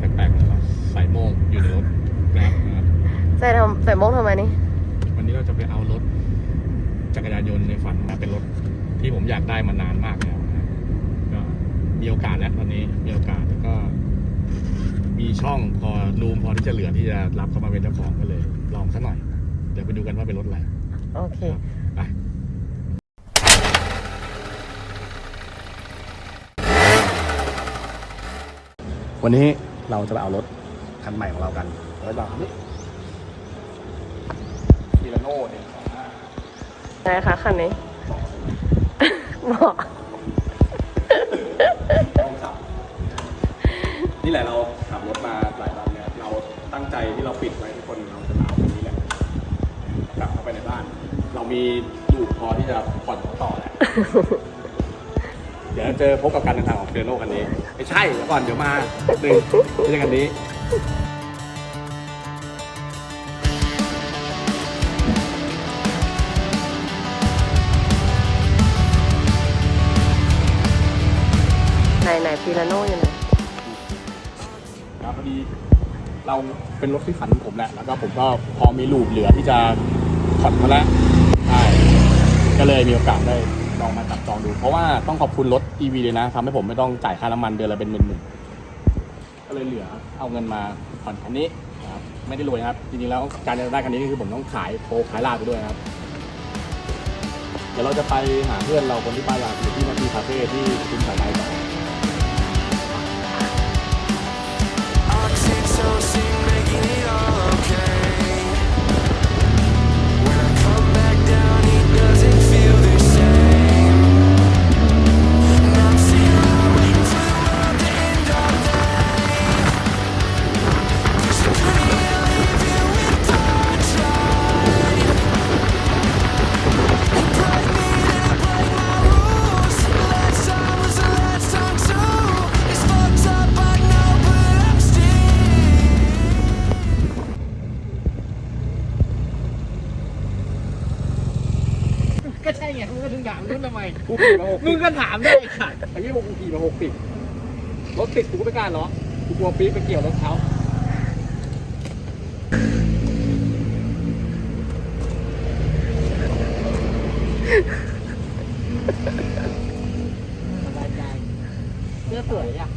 แปลกๆนะครับใส่โม่งอยู่ในรถแกร็บนะครับ ใส่ทำใส่โมงทำไมนี่วันนี้เราจะไปเอารถจักรยานยนต์ในฝันมาเป็นรถที่ผมอยากได้มานานมากแล้วนะครับก็มีโอกาสแล้วตอนนี้มีโอกาสแล้วก็ มีช่องพอรูมพอที่จะเหลือที่จะรับเข้ามาเป็นเจ้าของก็เลย ลองสักหน่อย เดี๋ยวไปดูกันว่าเป็นรถอะไรโอเคครับไปวันนี้ เราจะไปเอารถคันใหม่ของเรากันรถแบบนี้ฟิลาโน่เนี่ยไหนคะคันนี้บอกต้องขับนี่แหละเราขับรถมาหลายวันเนี่ยเราตั้งใจที่เราปิดไว้ทุกคนเราจะเอาคันนี้แหละกลับเข้าไปในบ้าน เรามีดูพอที่จะผ่อนต่อแหละ เดี๋ยวเจอพบกับการเดินทางของเฟรโน่คันนี้ ไม่ใช่เดี๋ยวก่อนเดี๋ยวมาหนึ่งไม่ใช่คันนี้ไหนไหนฟิลาโน่อยู่ไหนครับพอดีเราเป็นรถที่ฝันของผมแหละ แล้วก็ผมก็พอมีลูปเหลือที่จะผ่อนมาแล้วใช่ก็เลยมีโอกาสได้ ลองมาจับจองดู เพราะว่าต้องขอบคุณรถ EV เลยนะทำให้ผมไม่ต้องจ่ายค่าน้ำมันเดือนละเป็นหมื่นๆก็เลยเหลือเอาเงินมาผ่อนคันนี้นะครับไม่ได้รวยนะครับจริงๆแล้วการจะได้คันนี้นี่คือผมต้องขายโคขายลาไปด้วยนะครับ เดี๋ยวเราจะไปหาเพื่อนเราคนที่ป้ายลาอยู่ที่นาทีคาเฟ่ที่คุณสายไทยต่อ ก็ใช่ไงมึงก็ถึงถามรุ่นทำไมกูขี่มาหกมึสิงบก็ถามได้ค่ะไอ้ยี่บอกกูขี่มาหกสิบรถติดกูก็ไม่กล้าล้อกูกลัวปี๊บไปเกี่ยวรถเขาสบายใจเสื้อสวยอะ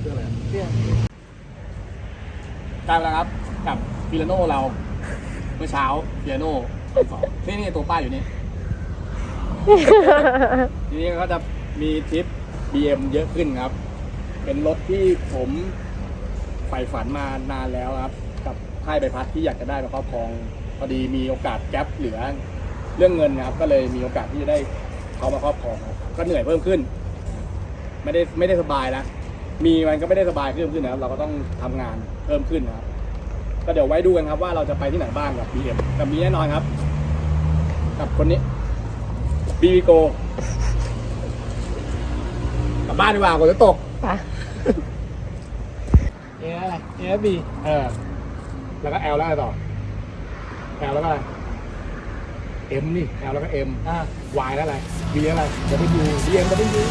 เรื่องอะไรเสื้อได้แล้วครับกับฟิลาโน่เรา เมื่อเช้าฟิลาโน่ตอนสองนี่นี่ตัวป้ายอยู่นี่ ทีนี้ก็จะมีทริป BM เยอะขึ้นครับ เป็นรถที่ผมใฝ่ฝันมานานแล้วครับ กับค่ายใบพัดที่อยากจะได้มาครอบครองพอดีมีโอกาสแก๊ปเหลือ เรื่องเงินนะครับ ก็เลยมีโอกาสที่จะได้เขามาครอบครองครับก็เหนื่อยเพิ่มขึ้น ไม่ได้ไม่ได้สบายนะมีมันก็ไม่ได้สบายเพิ่มขึ้นนะครับ เราก็ต้องทำงานเพิ่มขึ้นนะครับ ก็เดี๋ยวไว้ดูกันครับว่าเราจะไปที่ไหนบ้างกับ BM กับมีแน่นอนครับ กับคนนี้ บีบีโกกลับบ้านดีกว่าฝนจะตกไปเออะไรเอฟบีเออ แล้วก็ L แล้วอะไรต่อ L แล้วก็อะไร M นี่ L แล้วก็ M อ่า Y แล้วอะไร B แล้วอะไร W B M W